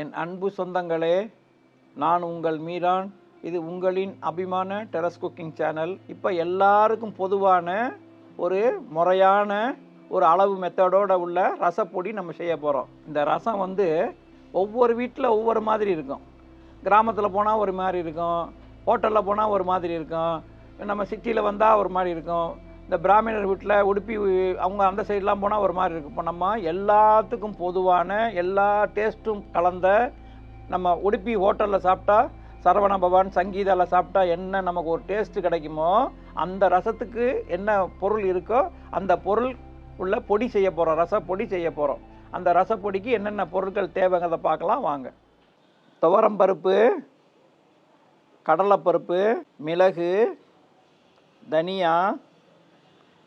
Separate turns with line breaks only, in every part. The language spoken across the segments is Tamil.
என் அன்பு சொந்தங்களே நான் உங்கள் மீரான். இது உங்களின் அபிமான டெரஸ் குக்கிங் சேனல். இப்போ எல்லாருக்கும் பொதுவான ஒரு முறையான ஒரு அளவு மெத்தடோட உள்ள ரசப்பொடி நம்ம செய்ய போகிறோம் இந்த ரசம் வந்து ஒவ்வொரு வீட்டில் ஒவ்வொரு மாதிரி இருக்கும். கிராமத்தில் போனால் ஒரு மாதிரி இருக்கும். ஹோட்டலில் போனால் ஒரு மாதிரி இருக்கும். நம்ம சிட்டியில் வந்தால் ஒரு மாதிரி இருக்கும். இந்த பிராமணர் வீட்டில் உடுப்பி அவங்க அந்த சைட்லாம் போனால் ஒரு மாதிரி இருக்கும். இப்போ நம்ம எல்லாத்துக்கும் பொதுவான எல்லா டேஸ்ட்டும் கலந்த நம்ம உடுப்பி ஹோட்டலில் சாப்பிட்டா சரவண பவான் சங்கீதாவில் சாப்பிட்டா என்ன நமக்கு ஒரு டேஸ்ட்டு கிடைக்குமோ அந்த ரசத்துக்கு என்ன பொருள் இருக்கோ அந்த பொருள் உள்ள பொடி செய்ய போகிறோம் ரச பொடி செய்ய போகிறோம் அந்த ரசப்பொடிக்கு என்னென்ன பொருட்கள் தேவைங்கிறத பார்க்கலாம். வாங்க. துவரம்பருப்பு கடலைப்பருப்பு மிளகு தனியா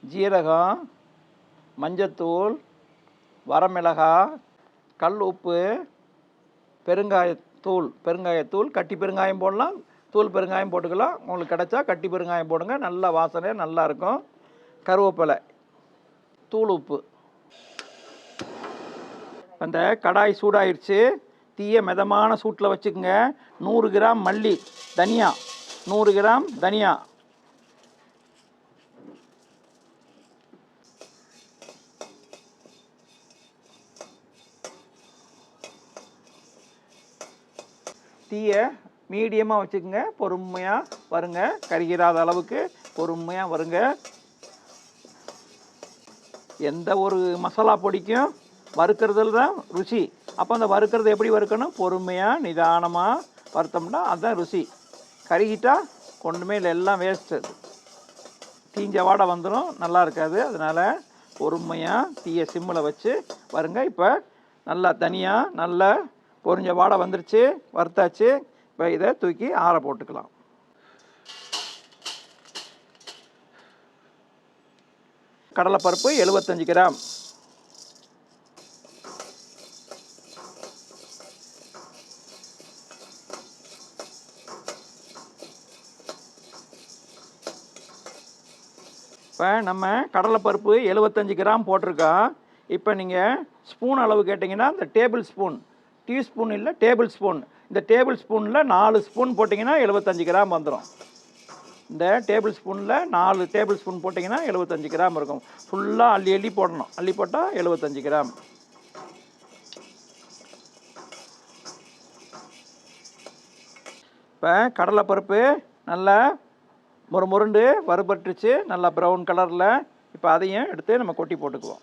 ஜீரகம் மஞ்சத்தூள் வரமிளகாய் கல் உப்பு பெருங்காயத்தூள் பெருங்காயத்தூள் கட்டி பெருங்காயம் போடலாம். தூள் பெருங்காயம் போட்டுக்கலாம். உங்களுக்கு கிடைச்சா கட்டி பெருங்காயம் போடுங்க. நல்ல வாசனை நல்லாயிருக்கும் கருவேப்பிலை தூள் உப்பு. அந்த கடாய் சூடாயிருச்சு. தீய மிதமான சூட்டில் வச்சுக்கோங்க. நூறு கிராம் மல்லி தனியா. நூறு கிராம் தனியா. தீயை மீடியமாக வச்சுக்கோங்க. பொறுமையாக வருங்க. கருகிறாத அளவுக்கு பொறுமையாக வருங்க. எந்த ஒரு மசாலா பொடிக்கும் வறுக்கிறதுல தான் ருசி. அப்போ அந்த வறுக்கிறது எப்படி வறுக்கணும்? பொறுமையாக நிதானமாக வறுத்தோம்னா அதுதான் ருசி. கருகிட்டால் கொண்டுமே இல்லை. எல்லாம் வேஸ்ட்டு தீஞ்ச வாடை வந்துடும் நல்லா இருக்காது. அதனால் பொறுமையாக தீயை சிம்மில் வச்சு வருங்க. இப்போ நல்லா தனியாக நல்லா பொறிஞ்ச வாடை வந்துருச்சு வறுத்தாச்சு. இப்போ இதை தூக்கி ஆற போட்டுக்கலாம். கடலைப்பருப்பு எழுபத்தஞ்சு கிராம். இப்போ நம்ம கடலைப்பருப்பு எழுபத்தஞ்சு கிராம் போட்டிருக்கோம். இப்போ நீங்கள் ஸ்பூன் அளவு கேட்டிங்கன்னா இந்த டேபிள் ஸ்பூன் டீஸ்பூன் இல்லை டேபிள் ஸ்பூன். இந்த டேபிள் ஸ்பூனில் நாலு ஸ்பூன் போட்டிங்கன்னா எழுபத்தஞ்சு கிராம் வந்துடும் இந்த டேபிள் ஸ்பூனில் நாலு டேபிள் ஸ்பூன் போட்டிங்கன்னா எழுபத்தஞ்சு கிராம் இருக்கும். ஃபுல்லாக அள்ளி அள்ளி போடணும். அள்ளி போட்டால் எழுபத்தஞ்சு கிராம். இப்போ கடலைப்பருப்பு நல்லா முறு முருண்டு வறுபட்டுச்சு நல்லா ப்ரௌன் கலரில் இப்போ அதையும் எடுத்து நம்ம கொட்டி போட்டுக்குவோம்.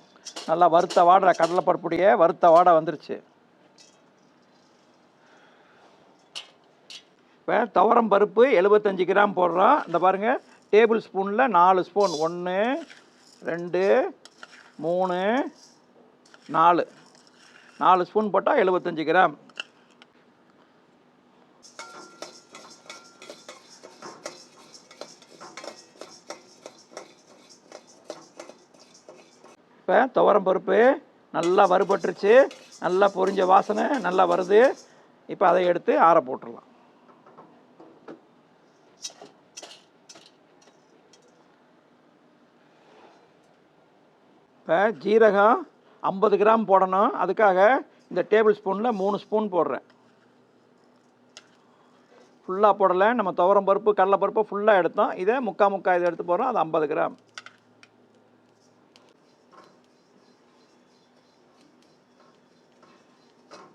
நல்லா வறுத்த வாடை கடலைப்பருப்புடைய வறுத்த வாடை வந்துருச்சு. இப்போ துவரம் பருப்பு எழுபத்தஞ்சு கிராம் போடுறோம். இந்த பாருங்கள் டேபிள் ஸ்பூனில் நாலு ஸ்பூன். ஒன்று ரெண்டு மூணு நாலு. நாலு ஸ்பூன் போட்டால் எழுபத்தஞ்சு கிராம். இப்போ துவரம் பருப்பு நல்லா வறுபட்டுருச்சு. நல்லா பொரிஞ்ச வாசனை நல்லா வருது. இப்போ அதை எடுத்து ஆற போட்டுடலாம். இப்போ ஜீரகம் ஐம்பது கிராம் போடணும். அதுக்காக இந்த டேபிள் ஸ்பூனில் மூணு ஸ்பூன் போடுறேன். ஃபுல்லாக போடலை. நம்ம துவரம் பருப்பு கடலைப்பருப்பு ஃபுல்லாக எடுத்தோம். இதை முக்கா முக்கா இதை எடுத்து போடுறோம். அது ஐம்பது கிராம்.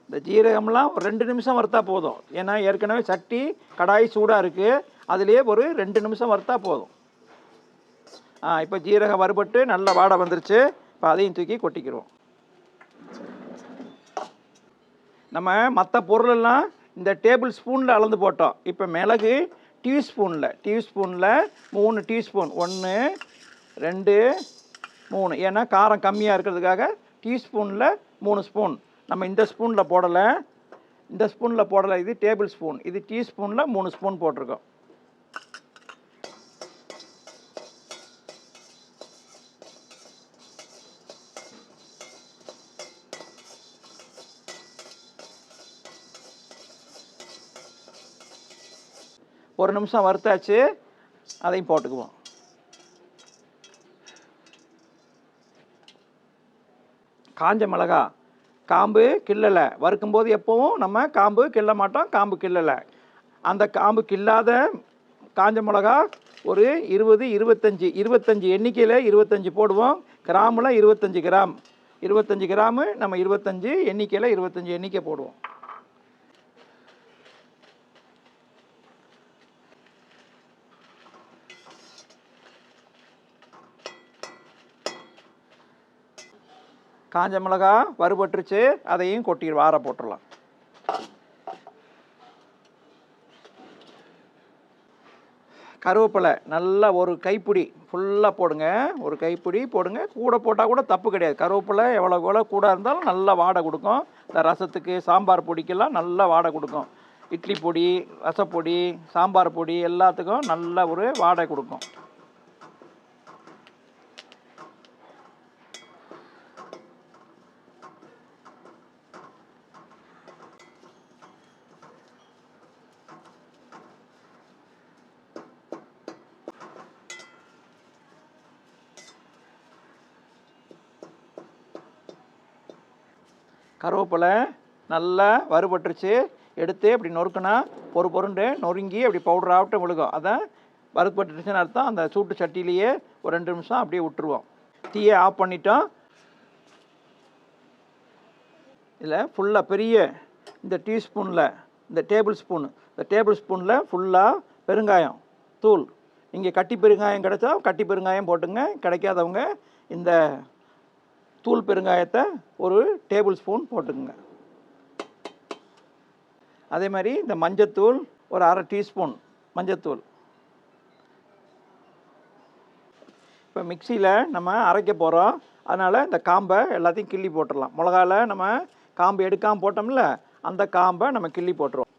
இந்த ஜீரகம்லாம் ஒரு ரெண்டு நிமிஷம் வறுத்தா போதும். ஏன்னா ஏற்கனவே சட்டி கடாய் சூடாக இருக்குது. அதுலேயே ஒரு ரெண்டு நிமிஷம் வறுத்தா போதும். இப்போ ஜீரகம் வறுபட்டு நல்ல வாடை வந்துருச்சு. இப்போ அதையும் தூக்கி கொட்டிக்கிறோம் நம்ம மற்ற பொருளெல்லாம் இந்த டேபிள் ஸ்பூனில் அளந்து போட்டோம். இப்போ மிளகு டீஸ்பூனில் டீஸ்பூனில் மூணு டீஸ்பூன். ஒன்று ரெண்டு மூணு. ஏன்னா காரம் கம்மியாக இருக்கிறதுக்காக டீஸ்பூனில் மூணு ஸ்பூன். நம்ம இந்த ஸ்பூனில் போடலை. இந்த ஸ்பூனில் போடலை இது டேபிள் ஸ்பூன். இது டீஸ்பூனில் மூணு ஸ்பூன் போட்டிருக்கோம். ஒரு நிமிஷம் வறுத்தாச்சு அதையும் போட்டுக்குவோம். காஞ்ச மிளகா காம்பு கிள்ளலை. வறுக்கும்போது எப்போவும் நம்ம காம்பு கிள்ள மாட்டோம் காம்பு கிள்ளலை. அந்த காம்பு கில்லாத காஞ்ச மிளகா ஒரு இருபது இருபத்தஞ்சி இருபத்தஞ்சி எண்ணிக்கையில் இருபத்தஞ்சி போடுவோம். கிராமில் இருபத்தஞ்சி கிராம். இருபத்தஞ்சி கிராமு நம்ம இருபத்தஞ்சி எண்ணிக்கையில் இருபத்தஞ்சி எண்ணிக்கை போடுவோம். காஞ்ச மிளகா வறுபட்டுருச்சு அதையும் கொட்டி வார போட்டுடலாம். கருவேப்பிலை நல்லா ஒரு கைப்பிடி ஃபுல்லாக போடுங்க. ஒரு கைப்பிடி போடுங்க. கூட போட்டால் கூட தப்பு கிடையாது. கருவேப்பிலை எவ்வளோ எவ்வளோ கூட இருந்தாலும் நல்லா வாடை கொடுக்கும். இந்த ரசத்துக்கு சாம்பார் பொடிக்கெல்லாம் நல்லா வாடை கொடுக்கும். இட்லி பொடி ரசப்பொடி சாம்பார் பொடி எல்லாத்துக்கும் நல்ல ஒரு வாடை கொடுக்கும். கருவேப்பிலை நல்லா வறுபட்டுருச்சு. எடுத்து இப்படி நொறுக்குனா பொறு பொருண்டு நொறுங்கி அப்படி பவுடர் ஆகட்டும் விழுகும் அதான் வறுபட்டுருச்சுன்னு அர்த்தம். அந்த சூட்டு சட்டிலேயே ஒரு ரெண்டு நிமிஷம் அப்படியே விட்டுருவோம். தீயை ஆஃப் பண்ணிட்டோம். இதில் ஃபுல்லாக பெரிய இந்த டீஸ்பூனில் இந்த டேபிள் ஸ்பூன் இந்த டேபிள் ஸ்பூனில் ஃபுல்லாக பெருங்காயம் தூள். இங்கே கட்டி பெருங்காயம் கிடைச்சா கட்டி பெருங்காயம் போட்டுங்க. கிடைக்காதவங்க இந்த தூள் பெருங்காயத்தை ஒரு டேபிள் ஸ்பூன் போட்டுக்குங்க. அதே மாதிரி இந்த மஞ்சத்தூள் ஒரு அரை டீஸ்பூன் மஞ்சத்தூள். இப்போ மிக்சியில் நம்ம அரைக்க போகிறோம் அதனால் இந்த காம்பை எல்லாத்தையும் கிள்ளி போட்டுடலாம். மிளகால நம்ம காம்பு எடுக்காமல் போட்டோம்ல அந்த காம்பை நம்ம கிள்ளி போட்டுருவோம்.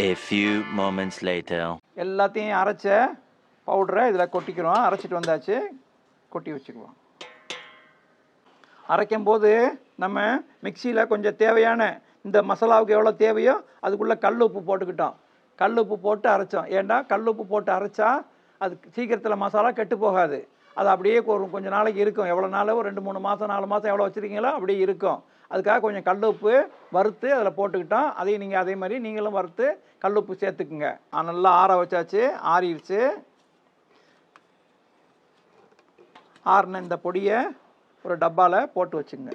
A few moments later.
எல்லாத்தையும் அரைச்ச பவுடரை இதில் கொட்டிக்கிறோம். அரைச்சிட்டு வந்தாச்சு. கொட்டி வச்சுக்குவோம். அரைக்கும் போது நம்ம மிக்சியில் கொஞ்சம் தேவையான இந்த மசாலாவுக்கு எவ்வளோ தேவையோ அதுக்குள்ளே கல் உப்பு போட்டுக்கிட்டோம். கல் உப்பு போட்டு அரைச்சோம். ஏன்டா கல் உப்பு போட்டு அரைச்சா அது சீக்கிரத்தில் மசாலா கெட்டு போகாது. அது அப்படியே ஒரு கொஞ்சம் நாளைக்கு இருக்கும். எவ்வளோ நாள்? ஒரு ரெண்டு மூணு மாதம் நாலு மாதம் எவ்வளோ வச்சுருக்கீங்களோ அப்படியே இருக்கும். அதுக்காக கொஞ்சம் கல் உப்பு வறுத்து அதில் போட்டுக்கிட்டோம். அதையும் நீங்கள் அதே மாதிரி நீங்களும் வறுத்து கல் உப்பு சேர்த்துக்குங்க. நல்லா ஆற வச்சாச்சு ஆறிடுச்சு. ஆறின இந்த பொடியை ஒரு டப்பாவில் போட்டு வச்சுங்க.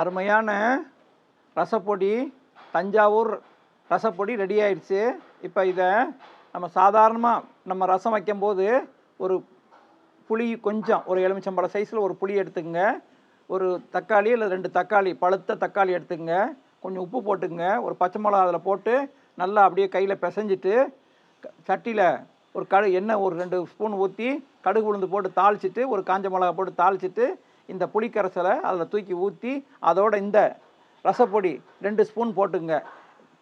அருமையான ரசப்பொடி தஞ்சாவூர் ரசப்பொடி ரெடி ஆயிடுச்சு. இப்போ இதை நம்ம சாதாரணமாக நம்ம ரசம் வைக்கும்போது ஒரு புளி கொஞ்சம் ஒரு எலுமிச்சம்பழம் சைஸில் ஒரு புளி எடுத்துக்கங்க. ஒரு தக்காளி இல்லை ரெண்டு தக்காளி பழுத்த தக்காளி எடுத்துக்கங்க. கொஞ்சம் உப்பு போட்டுக்கங்க. ஒரு பச்சை மிளகா அதில் போட்டு நல்லா அப்படியே கையில் பிசைஞ்சிட்டு க- சட்டியில் ஒரு கடு எண்ணெய் ஒரு ரெண்டு ஸ்பூன் ஊற்றி கடுகு உளுந்து போட்டு தாளிச்சிட்டு ஒரு காஞ்ச மிளகா போட்டு தாளிச்சிட்டு இந்த புளிக்கரைசலை அதில் தூக்கி ஊற்றி அதோட இந்த ரசப்பொடி ரெண்டு ஸ்பூன் போட்டுங்க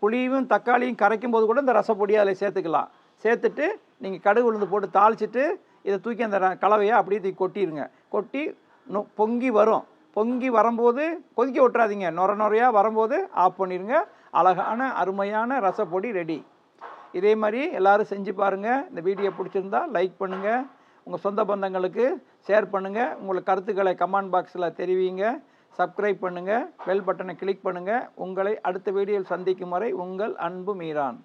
புளியும் தக்காளியும் கரைக்கும் போது கூட இந்த ரசப்பொடியை அதில் சேர்த்துக்கலாம். சேர்த்துட்டு நீங்கள் கடுகு உளுந்து போட்டு தாளிச்சிட்டு இதை தூக்கி அந்த கலவையை அப்படியே தூக்கி கொட்டிடுங்க கொட்டி நொ- பொங்கி வரும். பொங்கி வரும்போது கொதிக்க விட்றாதீங்க நொர நொறையாக வரும்போது ஆஃப் பண்ணிடுங்க அழகான அருமையான ரசப்பொடி ரெடி இதே மாதிரி எல்லோரும் செஞ்சு பாருங்கள் இந்த வீடியோ பிடிச்சிருந்தா லைக் பண்ணுங்கள் உங்கள் சொந்த பந்தங்களுக்கு ஷேர் பண்ணுங்கள் உங்களுக்கு கருத்துக்களை கமெண்ட் பாக்ஸில் தெரிவிங்க. சப்ஸ்கிரைப் பண்ணுங்கள் பெல் பட்டனை கிளிக் பண்ணுங்கள் உங்களை அடுத்த வீடியோவில் சந்திக்கும் வரை உங்கள் அன்பு மீரான்.